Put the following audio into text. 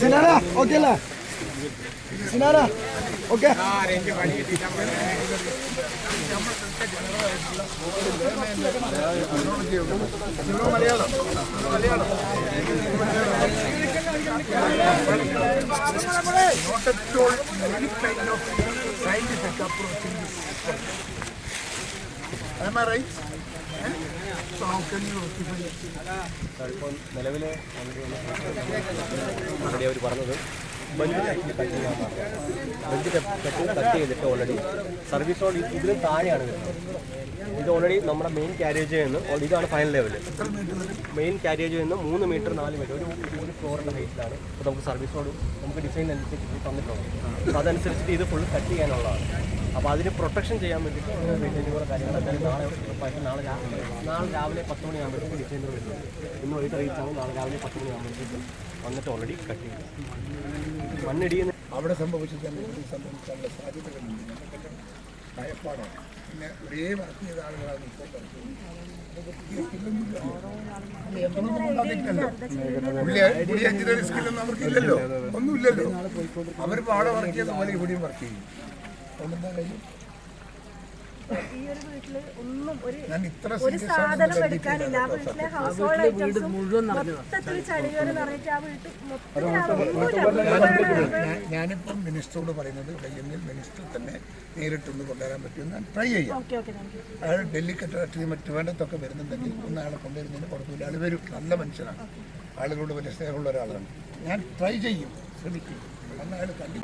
സിനാര okay അല്ലേ സിനാര okay system. Am I right? Eh? അതിപ്പോൾ നിലവിലെ അവർ പറഞ്ഞത്. ബഞ്ച് കട്ട് ചെയ്യാൻ ബഞ്ച് കട്ട് കട്ട് ചെയ്തിട്ട് ഓൾറെഡി സർവീസ് റോഡ് ഇതിലും താഴെയാണ് ഇത് ഓൾറെഡി നമ്മുടെ മെയിൻ കാരേജിൽ നിന്ന് ഇതാണ് ഫൈനൽ ലെവൽ മെയിൻ കാരേജിൽ നിന്ന് മൂന്ന് മീറ്റർ നാല് മീറ്റർ ഒരു ഒരു ഫ്ലോറിന്റെ ഹൈറ്റിലാണ് അപ്പോൾ നമുക്ക് സർവീസ് റോഡ് നമുക്ക് ഡിസൈൻ അനുസരിച്ച് തന്നിട്ടുണ്ട്. അതനുസരിച്ചിട്ട് ഇത് ഫുൾ കട്ട് ചെയ്യാനുള്ളതാണ്. അപ്പോൾ അതിന് പ്രൊട്ടക്ഷൻ ചെയ്യാൻ വേണ്ടിയിട്ട് മെയിന്റെ കാര്യങ്ങൾ എന്തായാലും നാളെ ഉറപ്പായിട്ടും നാളെ രാവിലെ നാളെ രാവിലെ പത്ത് മണിയാകുമ്പോഴത്തേക്കും ഡിസൈനർ വരുന്നത്. ഇന്ന് വൈകിട്ട് റീച്ചാണ് നാളെ രാവിലെ പത്ത് മണിയാകുമ്പോഴത്തേക്കും വന്നിട്ട് ഓൾറെഡി കട്ട് ചെയ്തു. മണ്ണിടിയുന്ന അവിടെ സംഭവിച്ചത് തന്നെ സംഭവിക്കാനുള്ള സാധ്യതകളുണ്ട്. ഭയപ്പാടാണ്. പിന്നെ ഒരേ വർക്ക് ചെയ്ത ആളുകളാണ് ഇപ്പോൾ ഒന്നുമില്ലല്ലോ. അവർ അവിടെ വർക്ക് ചെയ്ത പോലെ ഇവിടെയും വർക്ക് ചെയ്യും. ഈ ഒരു വീട്ടിൽ ഒന്നും ഒരു ഒരു serious ആണെന്ന് സാധനം കരുതിയിട്ടില്ല എടുക്കാനില്ല ആ വീട്ടിലെ ഹൗസ് ഹോൾഡ് ഐറ്റംസും മൊത്തത്തിൽ ചളികേറി നിറഞ്ഞിട്ട് ആ വീട്ടിൽ മൊത്തത്തിൽ ഞാൻ- ഞാനിപ്പം മിനിസ്റ്ററോട് പറയുന്നത് കഴിയുമെങ്കിൽ മിനിസ്റ്റർ തന്നെ നേരിട്ടൊന്ന് കൊണ്ടുവരാൻ പറ്റുമെന്ന് ഞാൻ ട്രൈ ചെയ്യാം. അയാൾ ഡൽഹി കെട്ടിടത്തിൽ ഡൽഹിക്ക് മറ്റു വേണ്ടത്തൊക്കെ വരുന്നുണ്ടെങ്കിൽ ഒന്ന് അയാളെ കൊണ്ടുവരുന്നതിന് കുഴപ്പമില്ല ആൾ വരും നല്ല മനുഷ്യനാണ്. ആളുകളോട് വലിയ സ്നേഹമുള്ള ഒരാളാണ്. ഞാൻ ട്രൈ ചെയ്യും. ശ്രമിക്കും. അന്ന് അയാൾ കണ്ടു